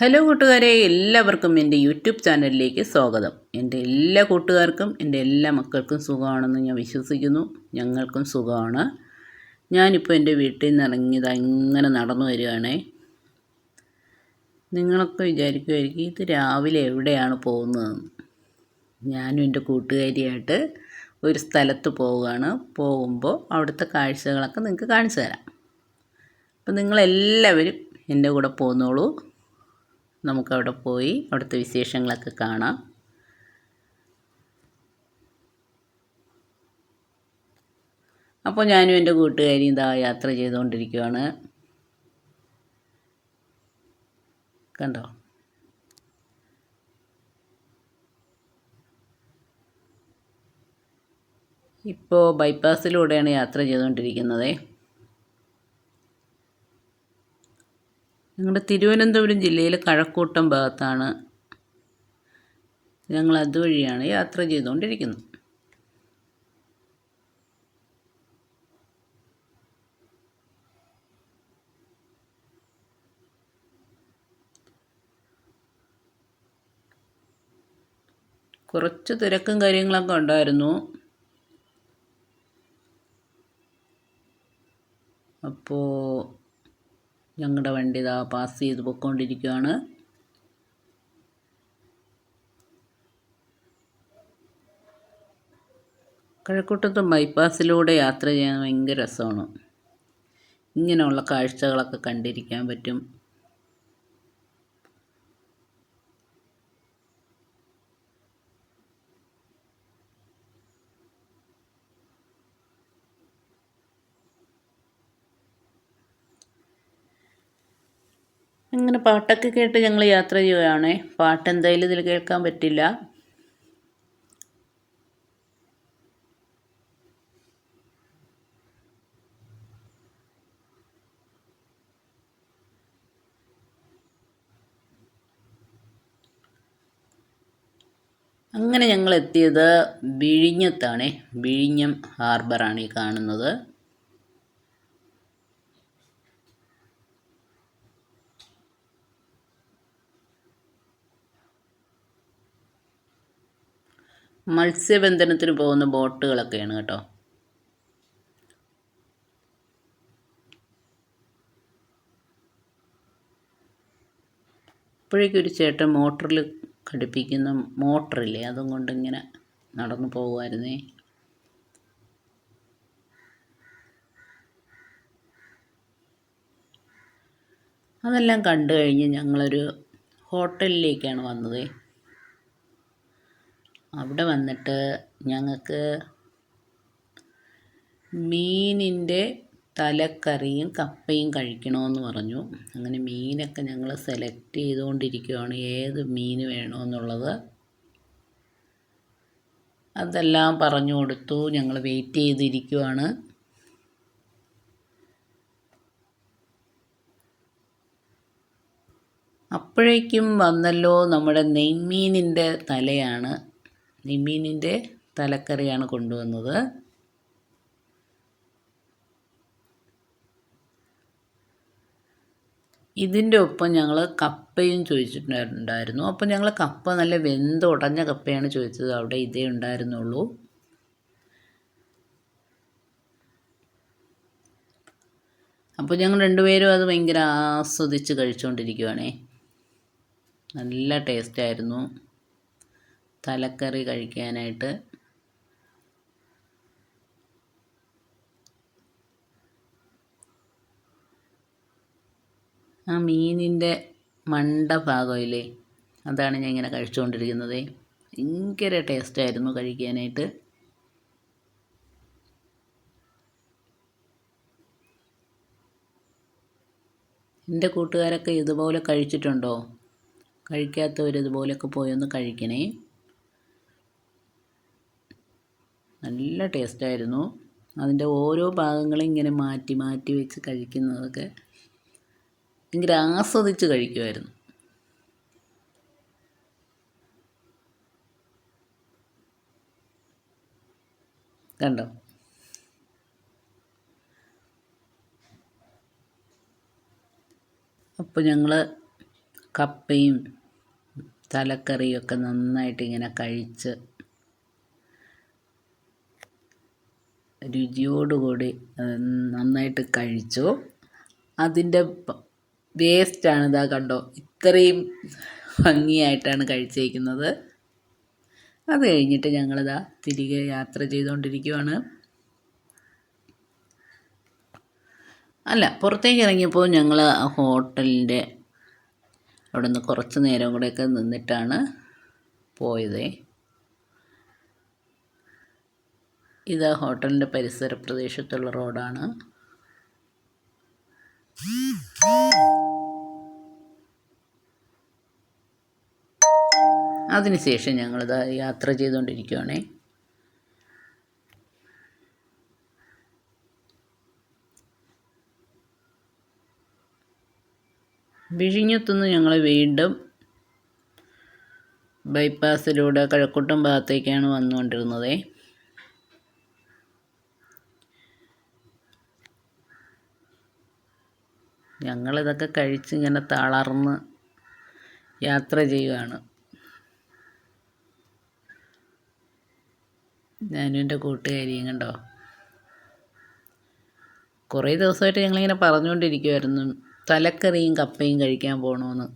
Hello കൂട്ടുകാരെ എല്ലാവർക്കും എന്റെ യൂട്യൂബ് ചാനലിലേക്ക് സ്വാഗതം. എന്റെ എല്ലാ കൂട്ടുകാർക്കും എന്റെ എല്ലാ മക്കൾക്കും സുഖമാണെന്ന് ഞാൻ വിശ്വസിക്കുന്നു. ഞങ്ങൾക്കും സുഖമാണ്. ഞാനിപ്പോൾ എന്റെ വീട്ടിൽ നിന്ന് ഇറങ്ങിയത് ഇങ്ങനെ നടന്നു വരികയാണേ. നിങ്ങളൊക്കെ വിചാരിക്കുമായിരിക്കും ഇത് രാവിലെ എവിടെയാണ് പോകുന്നതെന്ന്? ഞാനും എന്റെ കൂട്ടുകാരിയായിട്ട് ഒരു സ്ഥലത്ത് പോവുകയാണ്. പോകുമ്പോൾ അവിടുത്തെ കാഴ്ചകളൊക്കെ നിങ്ങൾക്ക് കാണിച്ചു തരാം. അപ്പം നിങ്ങളെല്ലാവരും എന്റെ കൂടെ പോന്നോളൂ. നമുക്കവിടെ പോയി അവിടുത്തെ വിശേഷങ്ങളൊക്കെ കാണാം. അപ്പോൾ ഞാനും എന്റെ കൂട്ടുകാരിയും ഇതാ യാത്ര ചെയ്തുകൊണ്ടിരിക്കുകയാണ് കണ്ടോ? ഇപ്പോൾ ബൈപ്പാസിലൂടെയാണ് യാത്ര ചെയ്തുകൊണ്ടിരിക്കുന്നത്. ഞങ്ങളുടെ തിരുവനന്തപുരം ജില്ലയിലെ കഴക്കൂട്ടം ഭാഗത്താണ് ഞങ്ങൾ അതുവഴിയാണ് യാത്ര ചെയ്തുകൊണ്ടിരിക്കുന്നത്. കുറച്ച് തിരക്കും കാര്യങ്ങളൊക്കെ ഉണ്ടായിരുന്നു. അപ്പോൾ ഞങ്ങളുടെ വണ്ടി ഇതാ പാസ് ചെയ്ത് പൊയ്ക്കൊണ്ടിരിക്കുകയാണ് കഴക്കൂട്ടത്ത് ബൈപ്പാസിലൂടെ യാത്ര ചെയ്യാൻ ഭയങ്കര രസമാണ്. ഇങ്ങനെയുള്ള കാഴ്ചകളൊക്കെ കണ്ടിരിക്കാൻ പറ്റും അങ്ങനെ പാട്ടൊക്കെ കേട്ട് ഞങ്ങൾ യാത്ര ചെയ്യുകയാണേ പാട്ട് എന്തായാലും ഇതിൽ കേൾക്കാൻ പറ്റില്ല. അങ്ങനെ ഞങ്ങൾ എത്തിയത് വിഴിഞ്ഞത്താണ്. വിഴിഞ്ഞം ഹാർബറാണ് ഈ കാണുന്നത്. മത്സ്യബന്ധനത്തിന് പോകുന്ന ബോട്ടുകളൊക്കെയാണ് കേട്ടോ. അപ്പോഴേക്കും ഒരു ചേട്ടൻ മോട്ടറിൽ ഘടിപ്പിക്കുന്ന മോട്ടറില്ലേ അതും കൊണ്ടിങ്ങനെ നടന്നു പോകുമായിരുന്നേ അതെല്ലാം കണ്ടു കഴിഞ്ഞ് ഞങ്ങളൊരു ഹോട്ടലിലേക്കാണ് വന്നത്. അവിടെ വന്നിട്ട് ഞങ്ങൾക്ക് മീനിന്റെ തലക്കറിയും കപ്പയും കഴിക്കണമെന്ന് പറഞ്ഞു. അങ്ങനെ മീനൊക്കെ ഞങ്ങൾ സെലക്ട് ചെയ്തുകൊണ്ടിരിക്കുകയാണ്. ഏത് മീൻ വേണമെന്നുള്ളത് അതെല്ലാം പറഞ്ഞു കൊടുത്തു. ഞങ്ങൾ വെയിറ്റ് ചെയ്തിരിക്കുവാണ് അപ്പോഴേക്കും വന്നല്ലോ നമ്മുടെ നെയ്മീനിന്റെ തലയാണ്. നിമീനിന്റെ തലക്കറിയാണ് കൊണ്ടുവന്നത്. ഇതിന്റെ ഒപ്പം ഞങ്ങൾ കപ്പയും ചോദിച്ചിട്ടുണ്ടായിരുന്നു. അപ്പം ഞങ്ങൾ കപ്പ നല്ല വെന്ത് ഉടഞ്ഞ കപ്പയാണ് ചോദിച്ചത്. അവിടെ ഇതേ ഉണ്ടായിരുന്നുള്ളൂ. അപ്പോൾ ഞങ്ങൾ രണ്ടുപേരും അത് ഭയങ്കര ആസ്വദിച്ച് കഴിച്ചുകൊണ്ടിരിക്കുവാണേ. നല്ല ടേസ്റ്റായിരുന്നു തലക്കറി കഴിക്കാനായിട്ട്. ആ മീനിന്റെ മണ്ട ഭാഗമില്ലേ അതാണ് ഞാൻ ഇങ്ങനെ കഴിച്ചുകൊണ്ടിരിക്കുന്നത്. ഭയങ്കര ടേസ്റ്റായിരുന്നു കഴിക്കാനായിട്ട്. എന്റെ കൂട്ടുകാരൊക്കെ ഇതുപോലെ കഴിച്ചിട്ടുണ്ടോ? കഴിക്കാത്തവർ ഇതുപോലെയൊക്കെ പോയൊന്ന് കഴിക്കണേ. നല്ല ടേസ്റ്റായിരുന്നു അതിന്റെ ഓരോ ഭാഗങ്ങളും ഇങ്ങനെ മാറ്റി മാറ്റി വെച്ച് കഴിക്കുന്നതൊക്കെ ഭയങ്കര ആസ്വദിച്ച് കഴിക്കുമായിരുന്നു കണ്ടോ? അപ്പോൾ ഞങ്ങൾ കപ്പയും തലക്കറിയും ഒക്കെ നന്നായിട്ട് ഇങ്ങനെ കഴിച്ച് രുചിയോടുകൂടി നന്നായിട്ട് കഴിച്ചു. അതിന്റെ വേസ്റ്റാണ് ഇതാ കണ്ടോ ഇത്രയും ഭംഗിയായിട്ടാണ് കഴിച്ചേക്കുന്നത്. അത് കഴിഞ്ഞിട്ട് ഞങ്ങളിതാ തിരികെ യാത്ര ചെയ്തുകൊണ്ടിരിക്കുവാണ്. അല്ല പുറത്തേക്ക് ഇറങ്ങിയപ്പോൾ ഞങ്ങൾ ഹോട്ടലിന്റെ അവിടെ നിന്ന് കുറച്ച് നേരം കൂടെയൊക്കെ നിന്നിട്ടാണ് പോയത്. ഇത് ഹോട്ടലിന്റെ പരിസര പ്രദേശത്തുള്ള റോഡാണ്. അതിനുശേഷം ഞങ്ങളിത് യാത്ര ചെയ്തുകൊണ്ടിരിക്കുകയാണ് വിഴിഞ്ഞത്തുനിന്ന് ഞങ്ങൾ വീണ്ടും ബൈപ്പാസിലൂടെ കഴക്കൂട്ടം ഭാഗത്തേക്കാണ് വന്നുകൊണ്ടിരുന്നത്. ഞങ്ങളിതൊക്കെ കഴിച്ച് ഇങ്ങനെ തളർന്ന് യാത്ര ചെയ്യുകയാണ് ഞാനും എന്റെ കൂട്ടുകാരിയും കണ്ടോ? കുറേ ദിവസമായിട്ട് ഞങ്ങളിങ്ങനെ പറഞ്ഞുകൊണ്ടിരിക്കുമായിരുന്നു തലക്കറിയും കപ്പയും കഴിക്കാൻ പോകണമെന്ന്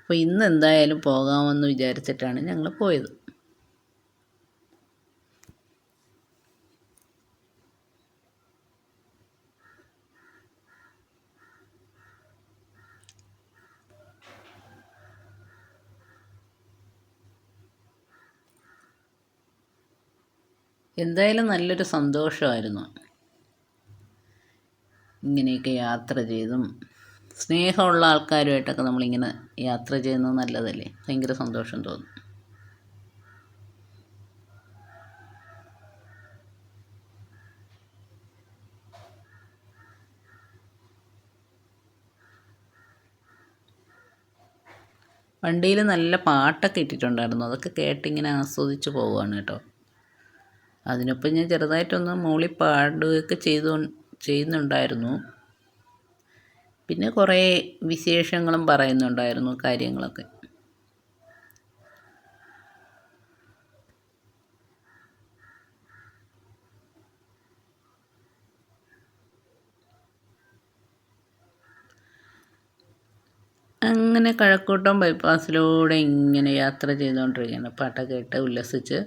അപ്പോൾ ഇന്ന് എന്തായാലും പോകാമെന്ന് വിചാരിച്ചിട്ടാണ് ഞങ്ങൾ പോയത്. എന്തായാലും നല്ലൊരു സന്തോഷമായിരുന്നു. ഇങ്ങനെയൊക്കെ യാത്ര ചെയ്തും സ്നേഹമുള്ള ആൾക്കാരുമായിട്ടൊക്കെ നമ്മളിങ്ങനെ യാത്ര ചെയ്യുന്നത് നല്ലതല്ലേ? ഭയങ്കര സന്തോഷം തോന്നും. വണ്ടിയിൽ നല്ല പാട്ടൊക്കെ ഇട്ടിട്ടുണ്ടായിരുന്നു. അതൊക്കെ കേട്ടിങ്ങനെ ആസ്വദിച്ച് പോവുകയാണ് കേട്ടോ. അതിനൊപ്പം ഞാൻ ചെറുതായിട്ടൊന്ന് മൂളി പാടുകയൊക്കെ ചെയ്തു ചെയ്യുന്നുണ്ടായിരുന്നു. പിന്നെ കുറേ വിശേഷങ്ങളും പറയുന്നുണ്ടായിരുന്നു കാര്യങ്ങളൊക്കെ. അങ്ങനെ കഴക്കൂട്ടം ബൈപ്പാസിലൂടെ ഇങ്ങനെ യാത്ര ചെയ്തുകൊണ്ടിരിക്കുകയാണ്. പാട്ടൊക്കെ ഇട്ട് ഉല്ലസിച്ച്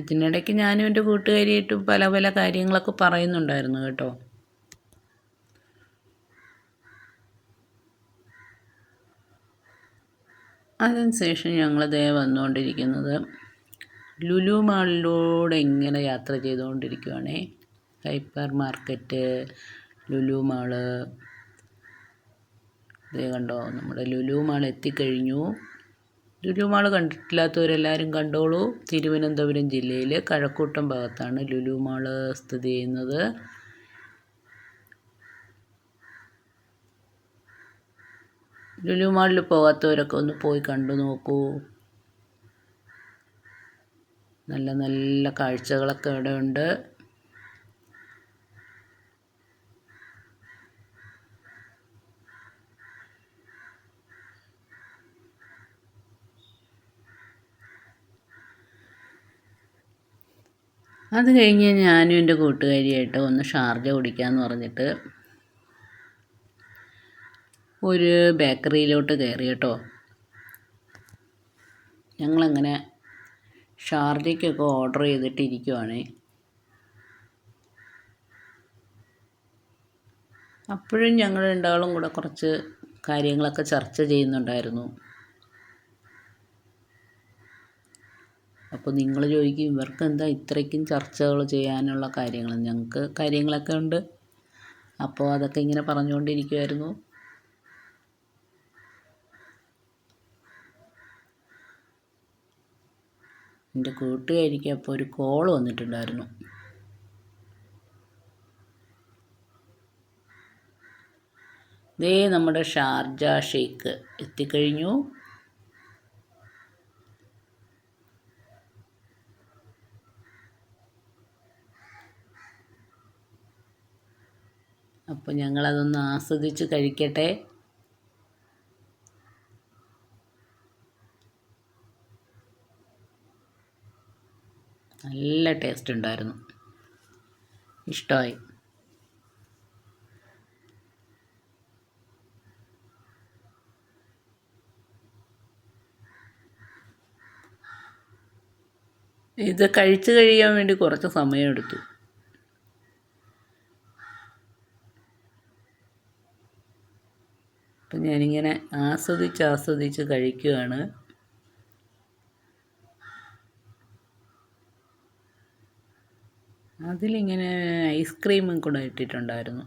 ഇതിനിടയ്ക്ക് ഞാനും എന്റെ കൂട്ടുകാരിയായിട്ട് പല പല കാര്യങ്ങളൊക്കെ പറയുന്നുണ്ടായിരുന്നു കേട്ടോ. അതിനുശേഷം ഞങ്ങൾ ദേ വന്നുകൊണ്ടിരിക്കുന്നത് ലുലു മാളിലൂടെ ഇങ്ങനെ യാത്ര ചെയ്തുകൊണ്ടിരിക്കുവാണേ. Hyper market Lulu mall. ഇതേ കണ്ടോ നമ്മുടെ ലുലു മാൾ എത്തിക്കഴിഞ്ഞു. ലുലു മാൾ കണ്ടിട്ടില്ലാത്തവരെല്ലാവരും കണ്ടോളൂ. തിരുവനന്തപുരം ജില്ലയിൽ കഴക്കൂട്ടം ഭാഗത്താണ് ലുലു സ്ഥിതി ചെയ്യുന്നത്. ലുലു മാളിൽ പോകാത്തവരൊക്കെ ഒന്ന് പോയി കണ്ടു നോക്കൂ. നല്ല നല്ല കാഴ്ചകളൊക്കെ ഇവിടെ ഉണ്ട് അത് കഴിഞ്ഞ് ഞാനും എന്റെ കൂട്ടുകാരിയായിട്ട് ഒന്ന് ഷാർജ കുടിക്കാമെന്ന് പറഞ്ഞിട്ട് ഒരു ബേക്കറിയിലോട്ട് കയറി കേട്ടോ. ഞങ്ങളങ്ങനെ ഷാർജയ്ക്കൊക്കെ ഓർഡർ ചെയ്തിട്ടിരിക്കുവാണ്. അപ്പോഴും ഞങ്ങൾ രണ്ടാളും കൂടെ കുറച്ച് കാര്യങ്ങളൊക്കെ ചർച്ച ചെയ്യുന്നുണ്ടായിരുന്നു. അപ്പോൾ നിങ്ങൾ ചോദിക്കും ഇവർക്ക് എന്താ ഇത്രയ്ക്കും ചർച്ചകൾ ചെയ്യാനുള്ള കാര്യങ്ങൾ? ഞങ്ങൾക്ക് കാര്യങ്ങളൊക്കെ ഉണ്ട്. അപ്പോൾ അതൊക്കെ ഇങ്ങനെ പറഞ്ഞുകൊണ്ടിരിക്കുമായിരുന്നു എന്റെ കൂട്ടുകാരിക്ക് അപ്പോൾ ഒരു കോൾ വന്നിട്ടുണ്ടായിരുന്നു. ദേ നമ്മുടെ ഷാർജ ഷെയ്ക്ക് എത്തിക്കഴിഞ്ഞു. അപ്പോൾ ഞങ്ങളതൊന്ന് ആസ്വദിച്ച് കഴിക്കട്ടെ. നല്ല ടേസ്റ്റ് ഉണ്ടായിരുന്നു. ഇഷ്ടമായി ഇത് കഴിച്ചു കഴിയാൻ വേണ്ടി കുറച്ച് സമയമെടുത്തു ഞാനിങ്ങനെ ആസ്വദിച്ച് ആസ്വദിച്ച് കഴിക്കുകയാണ്. അതിലിങ്ങനെ ഐസ്ക്രീമും കൂടെ ഇട്ടിട്ടുണ്ടായിരുന്നു.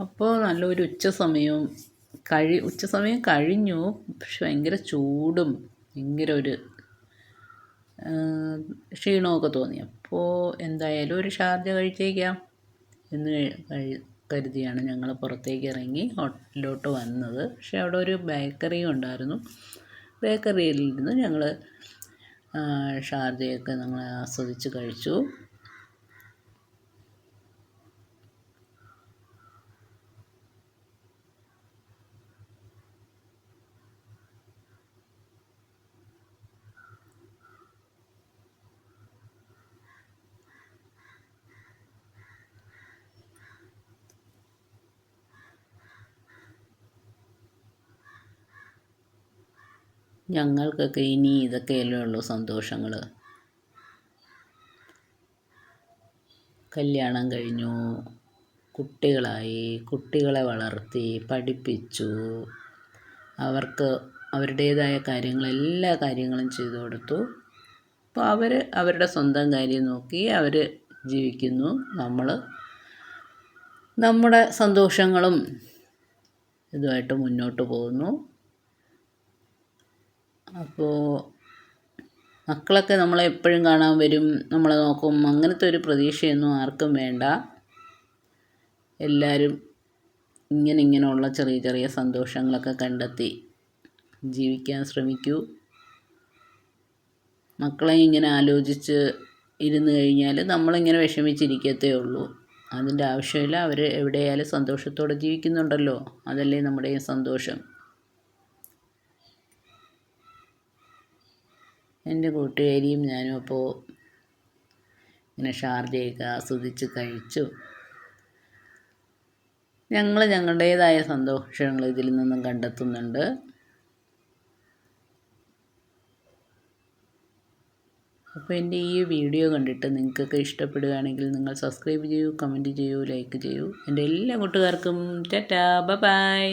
അപ്പോൾ നല്ലൊരു ഉച്ച സമയവും കഴി ഉച്ച സമയം കഴിഞ്ഞു. പക്ഷെ ഭയങ്കര ചൂടും ഭയങ്കര ഒരു ക്ഷീണമൊക്കെ തോന്നി. അപ്പോൾ എന്തായാലും ഒരു ഷാർജ കഴിച്ചേക്കാം എന്ന് കരുതിയാണ് ഞങ്ങൾ പുറത്തേക്ക് ഇറങ്ങി ഹോട്ടലിലോട്ട് വന്നത്. പക്ഷേ അവിടെ ഒരു ബേക്കറിയും ഉണ്ടായിരുന്നു. ബേക്കറിയിൽ നിന്ന് ഞങ്ങൾ ഷാർജയൊക്കെ ഞങ്ങൾ ആസ്വദിച്ച് കഴിച്ചു. ഞങ്ങൾക്കൊക്കെ ഇനി ഇതൊക്കെയല്ലേ ഉള്ളൂ സന്തോഷങ്ങൾ കല്യാണം കഴിഞ്ഞു കുട്ടികളായി കുട്ടികളെ വളർത്തി പഠിപ്പിച്ചു. അവർക്ക് അവരുടേതായ കാര്യങ്ങൾ എല്ലാ കാര്യങ്ങളും ചെയ്തു കൊടുത്തു. അപ്പോൾ അവർ അവരുടെ സ്വന്തം കാര്യം നോക്കി അവർ ജീവിക്കുന്നു. നമ്മൾ നമ്മുടെ സന്തോഷങ്ങളും ഇതുമായിട്ട് മുന്നോട്ട് പോകുന്നു. അപ്പോൾ മക്കളൊക്കെ നമ്മളെ എപ്പോഴും കാണാൻ വരും നമ്മളെ നോക്കും. അങ്ങനത്തെ ഒരു പ്രതീക്ഷയൊന്നും ആർക്കും വേണ്ട. എല്ലാവരും ഇങ്ങനെ ഇങ്ങനെയുള്ള ചെറിയ ചെറിയ സന്തോഷങ്ങളൊക്കെ കണ്ടെത്തി ജീവിക്കാൻ ശ്രമിക്കൂ. മക്കളെ ഇങ്ങനെ ആലോചിച്ച് ഇരുന്ന് കഴിഞ്ഞാൽ നമ്മളിങ്ങനെ വിഷമിച്ചിരിക്കത്തേ ഉള്ളൂ. അതിന്റെ ആവശ്യമില്ല. അവർ എവിടെയായാലും സന്തോഷത്തോടെ ജീവിക്കുന്നുണ്ടല്ലോ. അതല്ലേ നമ്മുടെ സന്തോഷം. എന്റെ കൂട്ടുകാരിയും ഞാനും അപ്പോൾ ഇങ്ങനെ ഷാർജയൊക്കെ ആസ്വദിച്ച് കഴിച്ചു. ഞങ്ങൾ ഞങ്ങളുടേതായ സന്തോഷങ്ങൾ ഇതിൽ നിന്നും കണ്ടെത്തുന്നുണ്ട്. അപ്പോൾ എന്റെ ഈ വീഡിയോ കണ്ടിട്ട് നിങ്ങൾക്കൊക്കെ ഇഷ്ടപ്പെടുകയാണെങ്കിൽ നിങ്ങൾ സബ്സ്ക്രൈബ് ചെയ്യൂ കമന്റ് ചെയ്യൂ ലൈക്ക് ചെയ്യൂ. എന്റെ എല്ലാ കൂട്ടുകാർക്കും ടാറ്റാ ബൈ